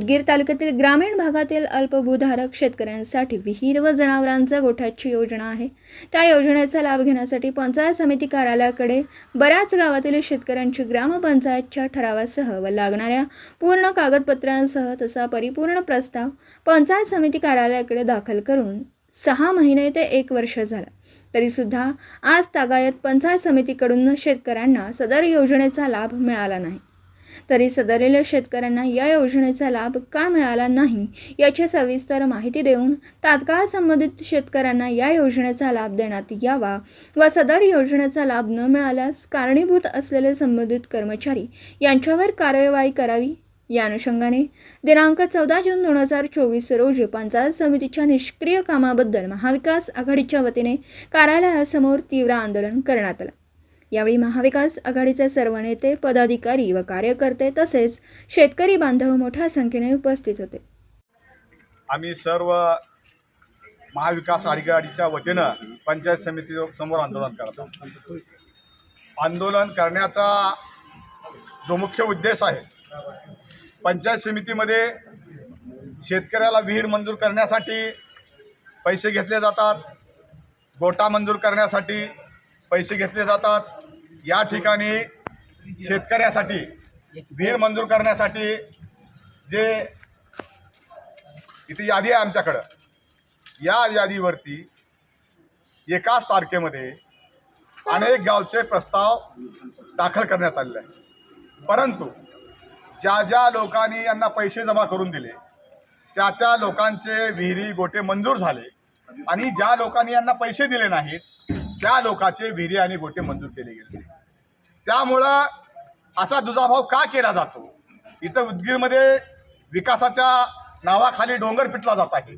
उदगीर तालुक्यातील ग्रामीण भागातील अल्पभूधारक शेतकऱ्यांसाठी विहीर व जनावरांचा गोठ्याची योजना आहे. त्या योजनेचा लाभ घेण्यासाठी पंचायत समिती कार्यालयाकडे बऱ्याच गावातील शेतकऱ्यांची ग्रामपंचायतच्या ठरावासह व लागणाऱ्या पूर्ण कागदपत्रांसह तसा परिपूर्ण प्रस्ताव पंचायत समिती कार्यालयाकडे दाखल करून सहा महिने ते एक वर्ष झालं. तरीसुद्धा आज तागायत पंचायत समितीकडून शेतकऱ्यांना सदर योजनेचा लाभ मिळाला नाही. तरी सदरलेल्या शेतकऱ्यांना या योजनेचा लाभ का मिळाला नाही? याची सविस्तर माहिती देऊन तात्काळ संबंधित शेतकऱ्यांना या योजनेचा लाभ देण्यात यावा व सदर योजनेचा लाभ न मिळाल्यास कारणीभूत असलेले संबंधित कर्मचारी यांच्यावर कार्यवाही करावी. या अनुषंगाने दिनांक चौदा जून दोन हजार चोवीस रोजी पंचायत समितीच्या निष्क्रिय कामाबद्दल महाविकास आघाडीच्या वतीने कार्यालयासमोर तीव्र आंदोलन करण्यात आलं. यावेळी महाविकास आघाडीचे सर्व नेते पदाधिकारी व कार्यकर्ते तसेच शेतकरी बांधव मोठ्या संख्येने उपस्थित होते. आम्ही सर्व महाविकास आघाडीच्या वतीनं पंचायत समिती समोर आंदोलन करतो. आंदोलन करण्याचा जो मुख्य उद्देश आहे पंचायत समितीमध्ये शेतकऱ्याला विहीर मंजूर करण्यासाठी पैसे घेतले जातात गोटा मंजूर करण्यासाठी पैसे घेतले जातात. या ठिकाणी शेतकऱ्यासाठी विहीर मंजूर करण्यासाठी जे इथे यादी आहे आमच्याकडं या यादीवरती एकाच तारखेमध्ये अनेक गावचे प्रस्ताव दाखल करण्यात आलेले आहे परंतु ज्या ज्या लोकांनी यांना पैसे जमा करून दिले त्या त्या लोकांचे विहिरी गोटे मंजूर झाले आणि ज्या लोकांनी यांना पैसे दिले नाहीत त्या लोकांचे विहिरी आणि गोटे मंजूर केले गेले. त्यामुळं असा दुजाभाव का केला जातो? इथं उदगीरमध्ये विकासाच्या नावाखाली डोंगर पिटला जात आहे.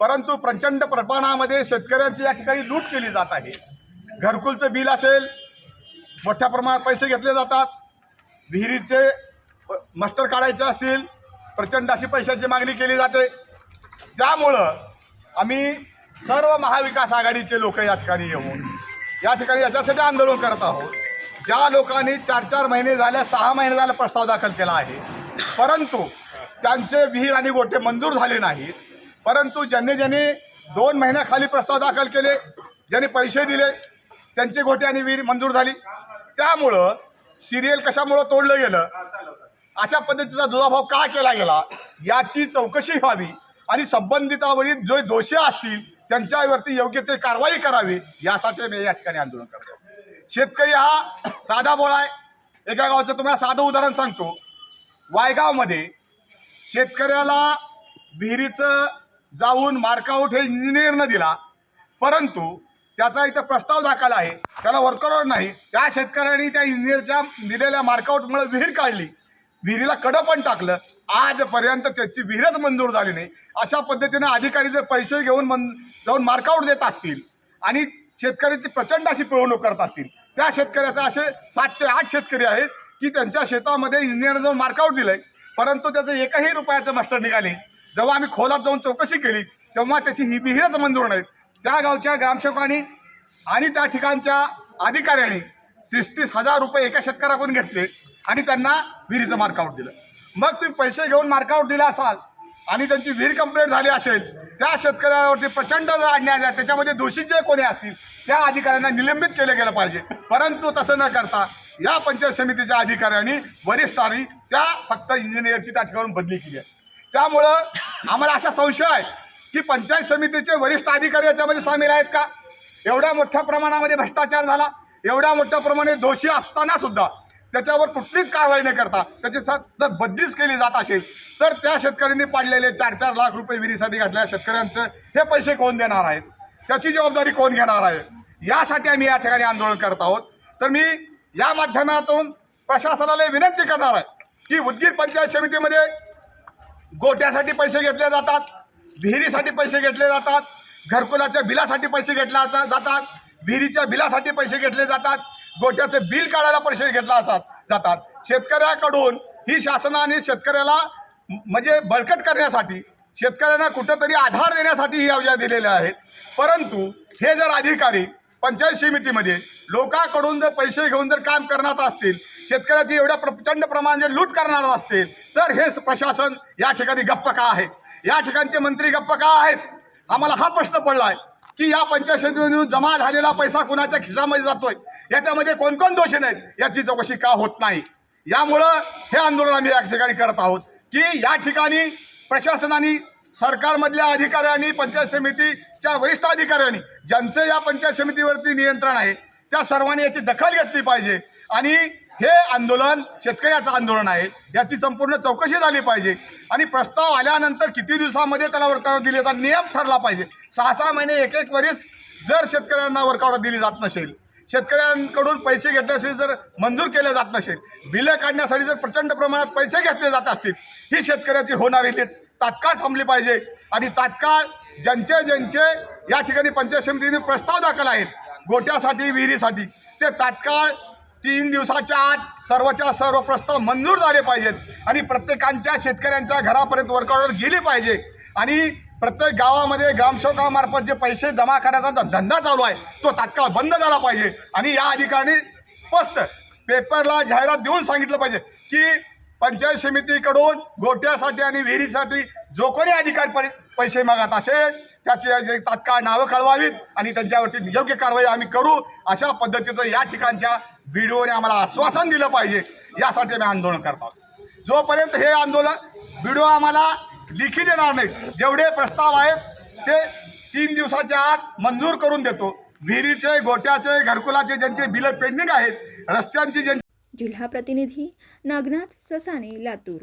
परंतु प्रचंड प्रमाणामध्ये शेतकऱ्यांची या ठिकाणी लूट केली जात आहे. घरकुलचं बिल असेल मोठ्या प्रमाणात पैसे घेतले जातात. विहिरीचे मस्टर काढायचे असतील प्रचंड अशी पैशाची मागणी केली जाते. त्यामुळं आम्ही सर्व महाविकास आघाडीचे लोक या ठिकाणी येऊन या ठिकाणी याच्यासाठी आंदोलन करत आहोत. ज्या लोकांनी चार चार महिने झाले सहा महिने झाले प्रस्ताव दाखल केला आहे. परंतु त्यांचे विहीर आणि गोटे मंजूर झाले नाहीत. परंतु ज्यांनी ज्यांनी दोन महिन्याखाली प्रस्ताव दाखल केले ज्यांनी पैसे दिले त्यांचे गोटे आणि विहीर मंजूर झाली. त्यामुळं सिरियल कशामुळं तोडलं गेलं? अशा पद्धतीचा दुजाभाव का केला गेला? याची चौकशी व्हावी आणि संबंधितावरील जे दोषी असतील त्यांच्यावरती योग्य ते कारवाई करावी यासाठी मी या ठिकाणी आंदोलन करतो. शेतकरी हा साधा बोळा आहे. एका गावचं तुम्हाला साधं उदाहरण सांगतो. वायगावमध्ये शेतकऱ्याला विहिरीचं जाऊन मार्कआउट हे इंजिनियरनं दिला. परंतु त्याचा इथं प्रस्ताव दाखल आहे. त्याला वर्कआउट नाही. त्या शेतकऱ्यांनी त्या इंजिनियरच्या दिलेल्या मार्कआउटमुळे विहीर काढली. विहिरीला कडं पण टाकलं. आजपर्यंत त्याची विहीरच मंजूर झाली नाही. अशा पद्धतीनं अधिकारी जर पैसे घेऊन मन जाऊन मार्कआउट देत असतील आणि शेतकऱ्याची प्रचंड अशी पिळवणूक करत असतील त्या शेतकऱ्याचे असे सात ते आठ शेतकरी आहेत की त्यांच्या शेतामध्ये इंजिनियरनं जाऊन मार्कआउट दिलं आहे परंतु त्याचं एकही रुपयाचं मास्टर निघाले जेव्हा आम्ही खोलात जाऊन चौकशी केली तेव्हा त्याची ही विहीरच मंजूर नाहीत. त्या गावच्या ग्रामसेवकांनी आणि त्या ठिकाणच्या अधिकाऱ्यांनी तीस तीस हजार रुपये एका शेतकऱ्याकडून घेतले. आणि त्यांना विहिरीचं मार्कआउट दिलं. मग तुम्ही पैसे घेऊन मार्कआउट दिला असाल आणि त्यांची विहीर कंप्लेंट झाली असेल त्या शेतकऱ्यावरती प्रचंड जर अन्याय त्याच्यामध्ये दोषी जे कोणी असतील त्या अधिकाऱ्यांना निलंबित केलं गेलं पाहिजे. परंतु तसं न करता या पंचायत समितीच्या अधिकाऱ्यांनी वरिष्ठांनी त्या फक्त इंजिनियरची त्या ठिकाणून बदली केली आहे. त्यामुळं आम्हाला असा संशय आहे की पंचायत समितीचे वरिष्ठ अधिकारी याच्यामध्ये सामील आहेत का? एवढ्या मोठ्या प्रमाणामध्ये भ्रष्टाचार झाला एवढ्या मोठ्या प्रमाणे दोषी असताना सुद्धा त्याच्यावर कुठलीच कारवाई न करता त्याची जर बदलीच केली जात असेल तर त्या शेतकऱ्यांनी पाडलेले चार चार लाख रुपये विहिरीसाठी घातलेल्या शेतकऱ्यांचं हे पैसे कोण देणार आहेत? त्याची जबाबदारी कोण घेणार आहे? यासाठी आम्ही या ठिकाणी आंदोलन करत आहोत. तर मी या माध्यमातून प्रशासनाला विनंती करणार आहे की उदगीर पंचायत समितीमध्ये गोट्यासाठी पैसे घेतले जातात विहिरीसाठी पैसे घेतले जातात घरकुलाच्या बिलासाठी पैसे घेतले जातात विहिरीच्या बिलासाठी पैसे घेतले जातात गोट्याचं बिल काढायला पैसे घेतला असतात जातात. शेतकऱ्याकडून ही शासनाने शेतकऱ्याला म्हणजे बळकट करण्यासाठी शेतकऱ्यांना कुठंतरी आधार देण्यासाठी ही योजना दिलेल्या आहेत. परंतु हे जर अधिकारी पंचायत समितीमध्ये लोकांकडून जर पैसे घेऊन जर काम करणार असतील शेतकऱ्याची एवढ्या प्रचंड प्रमाणात लूट करणार असतील तर हे प्रशासन या ठिकाणी गप्प का आहे? या ठिकाणचे मंत्री गप्प का आहेत? आम्हाला हा प्रश्न पडला आहे की या पंचायत समितीमधून जमा झालेला पैसा कुणाच्या खिशामध्ये जातोय? याच्यामध्ये कोणकोण दोषी नाहीत? याची चौकशी का होत नाही? यामुळं हे आंदोलन आम्ही या ठिकाणी करत आहोत. की या ठिकाणी प्रशासनाने सरकारमधल्या अधिकाऱ्यांनी पंचायत समितीच्या वरिष्ठ अधिकाऱ्यांनी ज्यांचं या पंचायत समितीवरती नियंत्रण आहे त्या सर्वांनी याची दखल घेतली पाहिजे. आणि हे आंदोलन शेतकऱ्याचं आंदोलन आहे. याची संपूर्ण चौकशी झाली पाहिजे. आणि प्रस्ताव आल्यानंतर किती दिवसामध्ये त्याला वर्कआउट दिले दिल्याचा नियम ठरला पाहिजे. सहा सहा महिने एक एक वरीस जर शेतकऱ्यांना वर्कआउट दिली जात नसेल शेतकऱ्यांकडून पैसे घेतल्याशिवाय जर मंजूर केले जात नसेल बिलं काढण्यासाठी जर प्रचंड प्रमाणात पैसे घेतले जात असतील ही शेतकऱ्याची होणारी लेट तात्काळ थांबली पाहिजे. आणि तात्काळ ज्यांचे ज्यांचे या ठिकाणी पंचायत समितीने प्रस्ताव दाखल आहेत गोट्यासाठी विहिरीसाठी ते तात्काळ तीन दिवसाच्या आत सर्वच्या सर्व प्रस्ताव मंजूर झाले पाहिजेत आणि प्रत्येकांच्या शेतकऱ्यांच्या घरापर्यंत वर्कआउटवर गेली पाहिजे. आणि प्रत्येक गावामध्ये ग्रामसेवकामार्फत जे पैसे जमा करण्याचा जो धंदा चालू आहे तो तात्काळ बंद झाला पाहिजे. आणि या अधिकाऱ्यांनी स्पष्ट पेपरला जाहिरात देऊन सांगितलं पाहिजे की पंचायत समितीकडून गोट्यासाठी आणि विहिरीसाठी जो कोणी अधिकारी पैसे मागत असेल त्याचे तात्काळ नावं कळवावीत आणि त्यांच्यावरती योग्य कारवाई आम्ही करू. अशा पद्धतीचं या ठिकाणच्या व्हिडिओने आम्हाला आश्वासन दिलं पाहिजे. यासाठी आम्ही आंदोलन करतो जोपर्यंत हे आंदोलन व्हिडिओ आम्हाला लिखी देणार नाहीत जेवढे प्रस्ताव आहेत ते तीन दिवसाच्या आत मंजूर करून देतो. विहिरीचे गोट्याचे घरकुलाचे ज्यांचे बिलं पेंडिंग आहेत रस्त्यांची ज्यांची जिल्हा प्रतिनिधी नागनाथ ससाने लातूर